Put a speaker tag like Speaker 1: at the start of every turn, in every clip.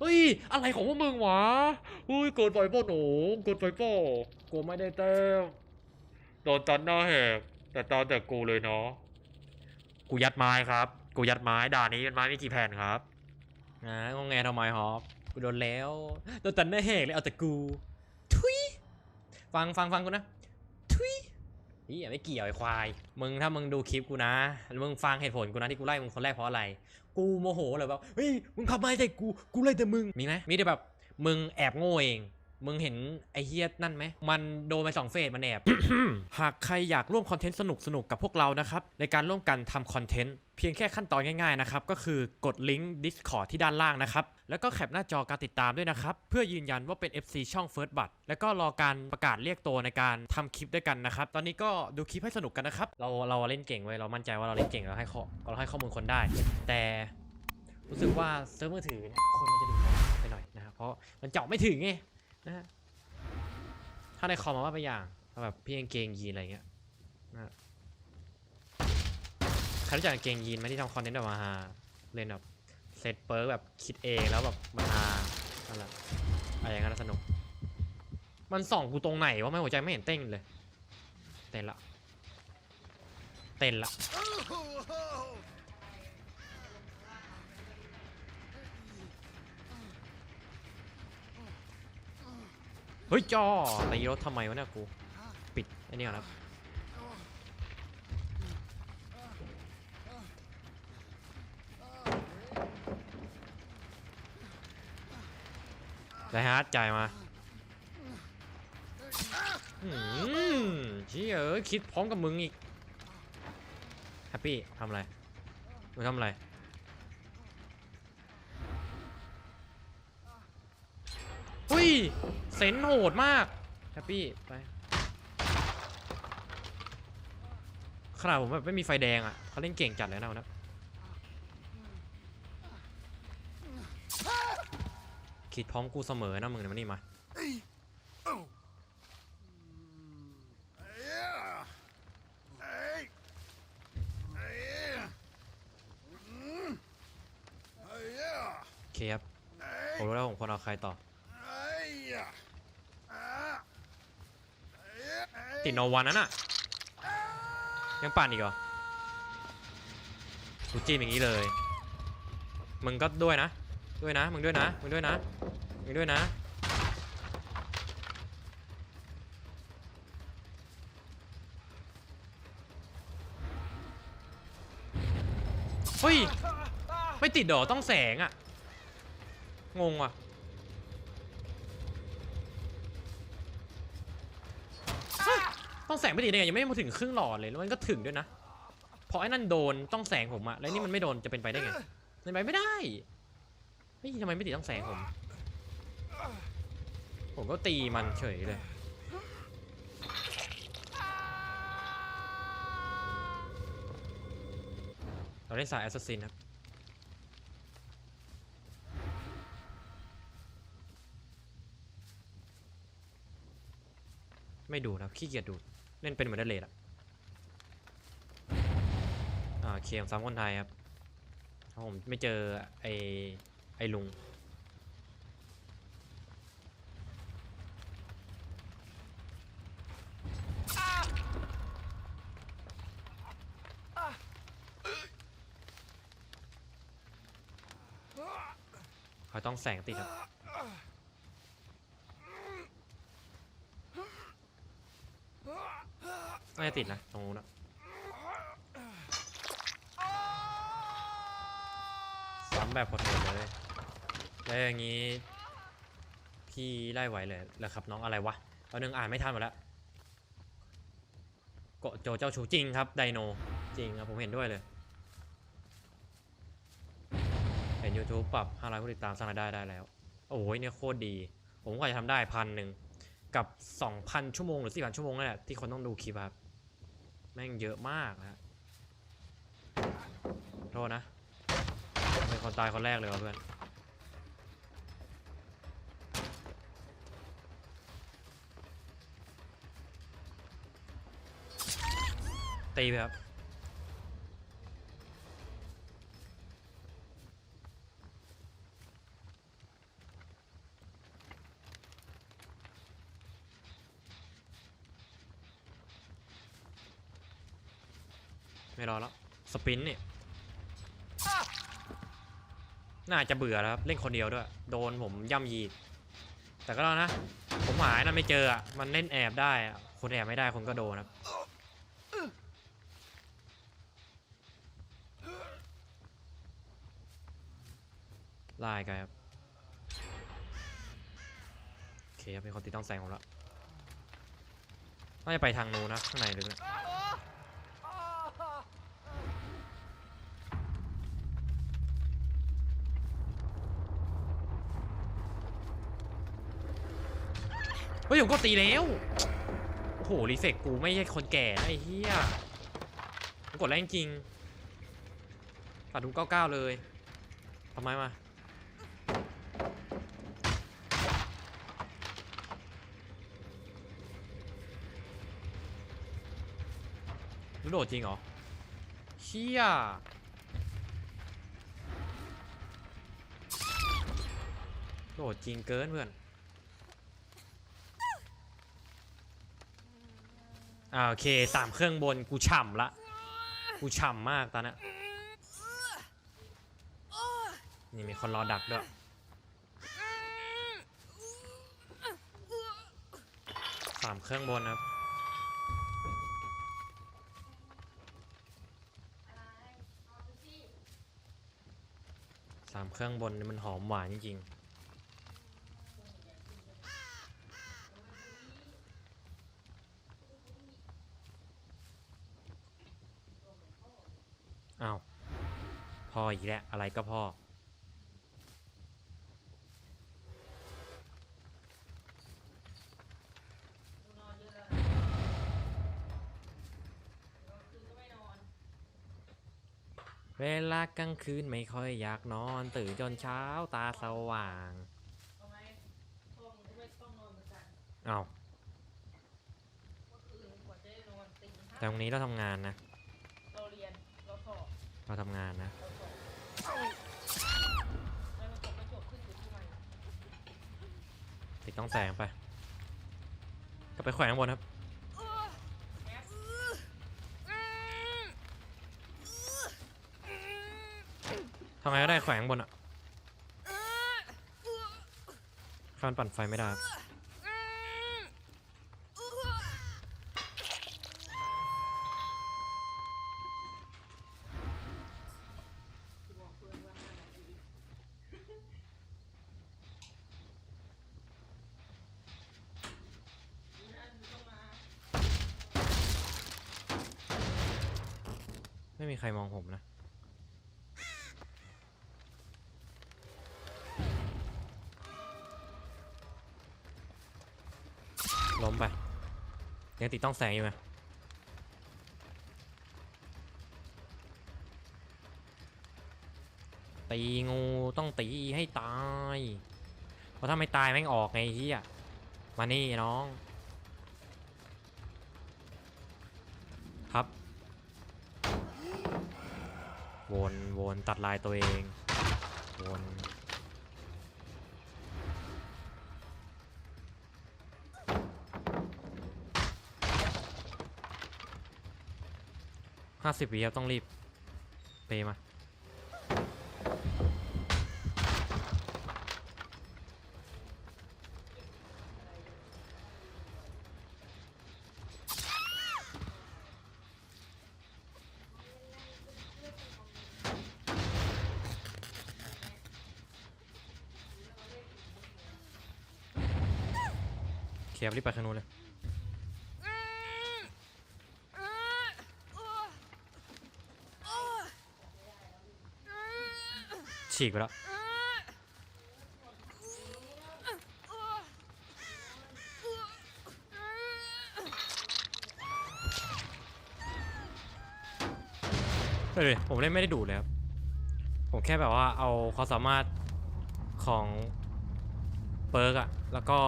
Speaker 1: เฮ้ย อะไรของพวกมึงวะเฮ้ยเกินไปป่ะหนูเกินไปป่ะกูไม่ได้เต้มโดนตัดหน้าแหกแต่ตาแต่กูเลยเนาะกูยัดไม้ครับ กูยัดไม้ด่านนี้เป็นไม้ไม่กี่แผ่นครับนะงงแงทำไมฮอปกูโดนแล้วโดนตัดหน้าแหกเลยเอาแต่กูทุยฟังฟังฟังกูนะทุย นี่อย่าไม่เกี่ยวไอ้ควาย มึงถ้ามึงดูคลิปกูนะ มึงฟังเหตุผลกูนะที่กูไล่มึงคนแรกเพราะอะไร กูโมโหเลยแบบเฮ้ย มึงขับมาใส่กู กูไล่แต่มึง มีไหมมีแต่แบบ มึงแอบโง่เอง มึงเห็นไอเฮียนั่นไหม มันโดนไปสองเฟสมันแอบ หากใครอยากร่วมคอนเทนต์สนุกสนุกๆกับพวกเรานะครับ ในการร่วมกันทำคอนเทนต์ เพียงแค่ขั้นตอนง่ายๆนะครับ ก็คือกดลิงก์ Discord ที่ด้านล่างนะครับ แล้วก็แคปหน้าจอการติดตามด้วยนะครับ เพื่อยืนยันว่าเป็น FC ช่อง First b u t แล้วก็รอการประกาศเรียกตัวในการทำคลิปด้วยกันนะครับ ตอนนี้ก็ดูคลิปให้สนุกกันนะครับ เราเราเล่นเก่งเว้ยเรามั่นใจว่าเราเล่นเก่งเราให้ข้อเราให้ข้อมูลคนได้ แต่รู้สึกว่าเซิร์ฟมือถือคนมันจะดูน้อยไปหน่อยนะครับเพราะมันเจาะไม่ถึงไง นะฮะถ้าในคอมมาว่าไปอย่างแบบพี่กางเกงยีนอะไรเงี้ยนะใครรู้จักกางเกงยีนไหมที่ทำคอนเทนต์แบบมาฮาเล่นแบบเซตเปิร์กแบบคิดเองแล้วแบบมาฮาอะไรอะไรอย่างนั้นนะสนุก มันส่องกูตรงไหนวะไม่หัวใจไม่เห็นเต้นเลย เต้นละ เต้นละ เฮ้ยจอตีรถทำไมวะเนี่ยกู ปิดไอ้นี่ก่อนครับได้ฮาร์ดจ่ายมาอืมชี่ยเอ้ยคิดพร้อมกับมึงอีกแฮปปี้ทำอะไรมึงทำอะไร หุ้ย เซนโหดมากแฮปปี้ไปขนาดผมแบบไม่มีไฟแดงอะเขาเล่นเก่งจัดเลยนะวันนะคิดพร้อมกูเสมอนะมึงเนี่ยมานี่มาโอเคครับผมรู้แล้วผมควรเอาใครต่อ ติดโนวันนั้นอะยังปั่นอีกเหรอกูจิ้มอย่างนี้เลย มึงก็ด้วยนะ ด้วยนะ มึงด้วยนะ มึงด้วยนะ มึงด้วยนะเฮ้ย ไม่ติดเหรอต้องแสงอะงงว่ะ ต้องแสงไม่ติดได้ไงยังไม่มาถึงครึ่งหลอดเลยแล้วมันก็ถึงด้วยนะพราะไอ้นั่นโดนต้องแสงผมอะแล้วนี่มันไม่โดนจะเป็นไปได้ไงเป็นไปไม่ได้เฮ้ยทำไมไม่ติดต้องแสงผม ผมก็ตีมันเฉยเลยเราเล่นสายแอสซัสซินครับ ไม่ดูนะครับขี้เกียจดู เล่นเป็นเหมือนเดเลดอะอ่าเคมซ้ำคนไทยครับผมไม่เจอไอไอลุงเขาต้องแสงติดครับ น่าจะติดนะตรงนู้นอะซ้ำแบบโหดๆเลยแล้วอย่างนี้ พี่ไล่ไหวเลยแล้วครับ น้องอะไรวะตอนนึงอ่านไม่ทันหมดแล้วโกะโจเจ้าชูจริงครับไดโนจริงครับผมเห็นด้วยเลย เห็น YouTube ปรับ 500 ผู้ติดตามสร้างรายได้ได้แล้ว โอ้ยเนี่ยโคตรดี ผมก็จะทำได้พันหนึ่งกับ 2,000 ชั่วโมงหรือ 4,000 ชั่วโมงนั่นแหละที่คนต้องดูคลิปครับ แม่งเยอะมากนะโทษนะ เป็นคนตายคนแรกเลยวะเพื่อน ตีไปครับ ไม่รอแล้ว ส ปินเนี่ยน่าจะเบื่อแล้วครับเล่นคนเดียวด้วย โดนผมย่ำยีดแต่ก็แล้วนะ ผมหายนั่นไม่เจออะมันเล่นแอบได้คนแอบไม่ได้คนก็โดนครับไล่กันครับโอเคครับมีคนติดต้องแซงผมแล้วน่าจะไปทางนู้นนะข้างในลึกนะ ยผมก็ตีแล้ว โอ้โหรีเฟกกูไม่ใช่คนแก่ไอ้เหี้ยผมกดแรงจริงตัดทุกเก้าเก้าเลยทำไมมาโดดจริงเหรอเชี่ยโดดจริงเกินเพื่อน อ่าโอเคสามเครื่องบนกูฉ่ำละ กูฉ่ำมากตอนนี้นี่มีคนรอดักด้วยสามเครื่องบนครับสามเครื่องบนนี่มันหอมหวานจริงๆ อ้าวพ่ออีกแล้วอะไรก็พ่อเวลากลางคืนไม่ค่อยอยากนอน ตื่นจนเช้าตาสว่างเอา
Speaker 2: กว่าจะได้นอนตีห้า
Speaker 1: แต่ตรงนี้เราทำงานนะ
Speaker 2: เราเรียน เราส อบ
Speaker 1: เราทำงานนะติดต้องแสงไป ก็ไปแขวนข้างบนครับทำไงก็ได้แขวนข้างบนอะข้ามนปั่นไฟไม่ได้ ล้มไป ยังติดต้องแสงอยู่ไหมตีงูต้องตีให้ตาย เพราะถ้าไม่ตายแม่งออกไงเฮียมานี่น้อง ครับ วนวนตัดลายตัวเอง วน ห้าสิบวิครับต้องรีบเปมาเคลียร์รีบไปข้างนู้นเลย ฉีกไปแล้ว เฮ้ยผมเล่นไม่ได้ดูดเลยครับ ผมแค่แบบว่าเอาความสามารถของเปิร์กอะแล้วก็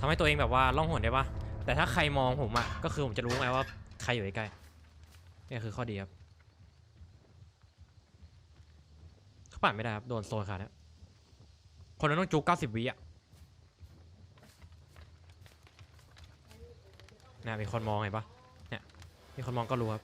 Speaker 1: ทำให้ตัวเองแบบว่าล่องหนได้ปะแต่ถ้าใครมองผมอะก็คือผมจะรู้ไงว่าใครอยู่ใกล้ๆนี่คือข้อดีครับ ขาปั่นไม่ได้ครับ โดนโซนขาดนะคนนั้นต้องจุก90วิอะนะมีคนมองเห็นปะเนี่ยมีคนมองก็รู้ครับ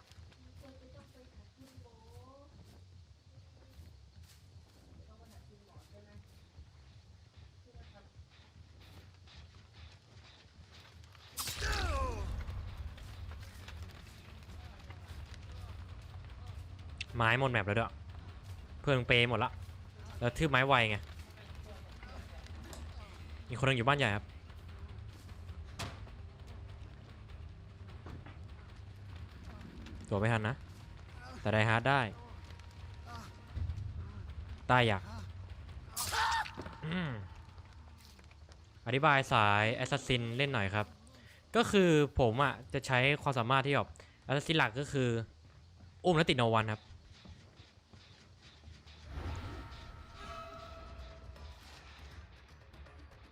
Speaker 1: ไม้หมดแมปแล้วเด้อ เพื่อนเปย์หมดละแล้วทืบไม้ไวไงมีคนนึงอยู่บ้านใหญ่ครับตัวไม่ทันนะ แต่ไดฮาร์ดได้ใต้อยากอธิบายสายแอสซัสซินเล่นหน่อยครับ ก็คือผมอะ จะใช้ความสามารถที่แบบแอสซัสซินหลักก็คือ อุ้มแล้วติดโนวันครับ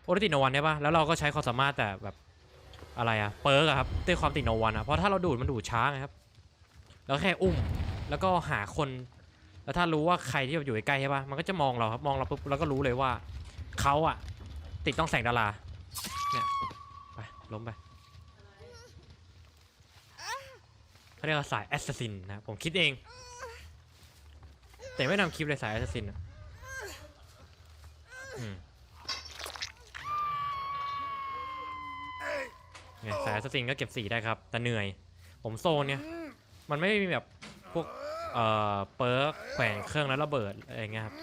Speaker 1: โอ้ติดโนวันได้ปะแล้วเราก็ใช้ความสามารถแต่แบบอะไรอะเปิร์กอะครับด้วยความติดโนวันอะเพราะถ้าเราดูดมันดูดช้าไงครับแล้วแค่อุ้มแล้วก็หาคน แล้วถ้ารู้ว่าใครที่อยู่ใกล้ใช่ปะมันก็จะมองเราครับมองเราปุ๊บแล้วก็รู้เลยว่าเขาอะติดต้องแสงดาราเนี่ยไปล้มไปเขาเรียกว่าสายแอสซัสซินนะผมคิดเอง แต่ไม่ทำคลิปเลยสายแอสซัสซินอะอืม เนี่ยสายสซัสซินก็เก็บสีได้ครับ แต่เหนื่อย ผมโซนเนี่ย มันไม่มีแบบพวกเอ่อเปิร์กแขวนเครื่องแล้วระเบิดอะไรเงี้ยครับ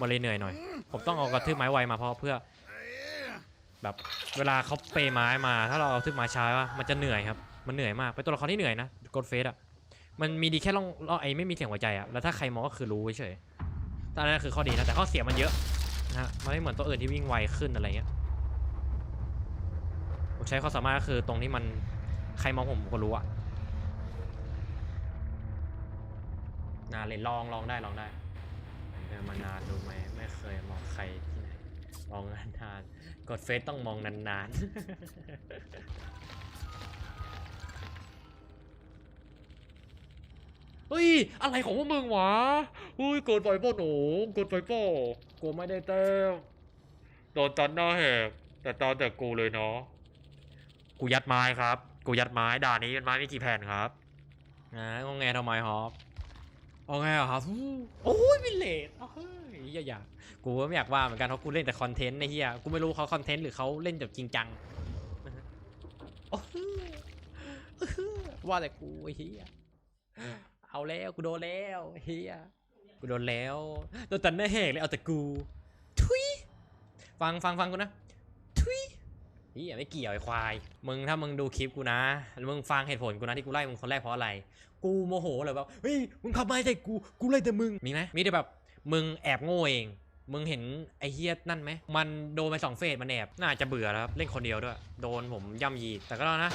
Speaker 1: มันเลยเหนื่อยหน่อย ผมต้องเอากระทืบไม้ไวมาเพราะเพื่อ แบบเวลาเขาเปย์ไม้มา ถ้าเราเอาทืบไม้ช้าว่ามันจะเหนื่อยครับ มันเหนื่อยมาก เป็นตัวละครที่เหนื่อยนะกดเฟสอะ มันมีดีแค่ล่องล่องไอ้ไม่มีเสียงหัวใจอะ แล้วถ้าใครมองก็คือรู้เฉยแต่อันนั้นคือข้อดีนะ แต่ข้อเสียมันเยอะนะฮะ มันไม่เหมือนตัวอื่นที่วิ่งไวขึ้นอะไรเงี้ย ใช้ความสามารถก็คือตรงที่มันใครมองผมผมก็รู้อะนาเลยลองลองได้ลองได้เดินมานานดูไหมไม่เคยมองใครที่ไหนมองนานๆกดเฟซต้องมองนานๆ
Speaker 3: เฮ้ยอะไรของพวกมึงวะเฮ้ยเกินไปป่ะหนูเกินไปป่ะกูไม่ได้แต้มโดนตันหน้าแหกแต่ตาแต่กูเลยเนาะ
Speaker 1: กูยัดไม้ครับ กูยัดไม้ด่านนี้เป็นไม้ไมีกี่แผ่นครับนะงงแงทำไมครับงงแงเหรอครับโอ้ยวิเลจเฮ้ยอย่าอยากกูก็ไม่อยากว่าเหมือนกันเพราะกูเล่นแต่คอนเทนต์ไอ้เหี้ยกูไม่รู้เขาคอนเทนต์หรือเขาเล่นแบบจริงจังโอ้โหว่าแต่กูเหี้ยเอาแล้วกูโดนแล้วเฮียกูโดนแล้วโดนตันหน้าแหกเลยเอาแต่กูทุยฟังฟังฟังกูนะทุย เฮียไม่เกี่ยวไอ้ควาย มึงถ้ามึงดูคลิปกูนะ มึงฟังเหตุผลกูนะที่กูไล่มึงคนแรกเพราะอะไร กูโมโหเลยแบบเฮ้ยมึงขับมาใส่กูกูไล่แต่มึงมีไหมมีแต่แบบมึงแอบโง่เอง มึงเห็นไอ้เฮียนั่นไหมมันโดนไปสองเฟสมันแอบน่าจะเบื่อแล้วครับเล่นคนเดียวด้วย โดนผมย่ำยีแต่ก็แล้วนะ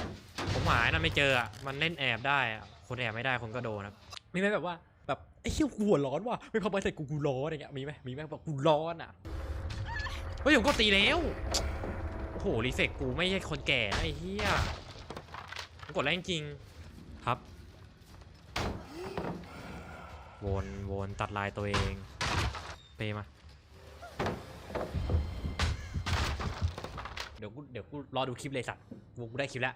Speaker 1: ผมหายน่ะไม่เจออะมันเล่นแอบได้คนแอบไม่ได้คนก็โดนครับมีไหมแบบว่าแบบไอ้เหี้ยกูหัวร้อนว่ะไม่เข้าไปใส่กูกูร้อนอะไรเงี้ยมีไหมมีไหมแบบกูร้อนอะเฮ้ยผมก็ตีแล้ว หรีเฟกกูไม่ใช่คนแก่นะไอ้เหี้ยผมกดแล้วจริงๆครับ วนวนตัดลายตัวเองเปมา เดี๋ยวกูเดี๋ยวกูรอดูคลิปเลยสัตว์กูกูได้คลิปแล้ว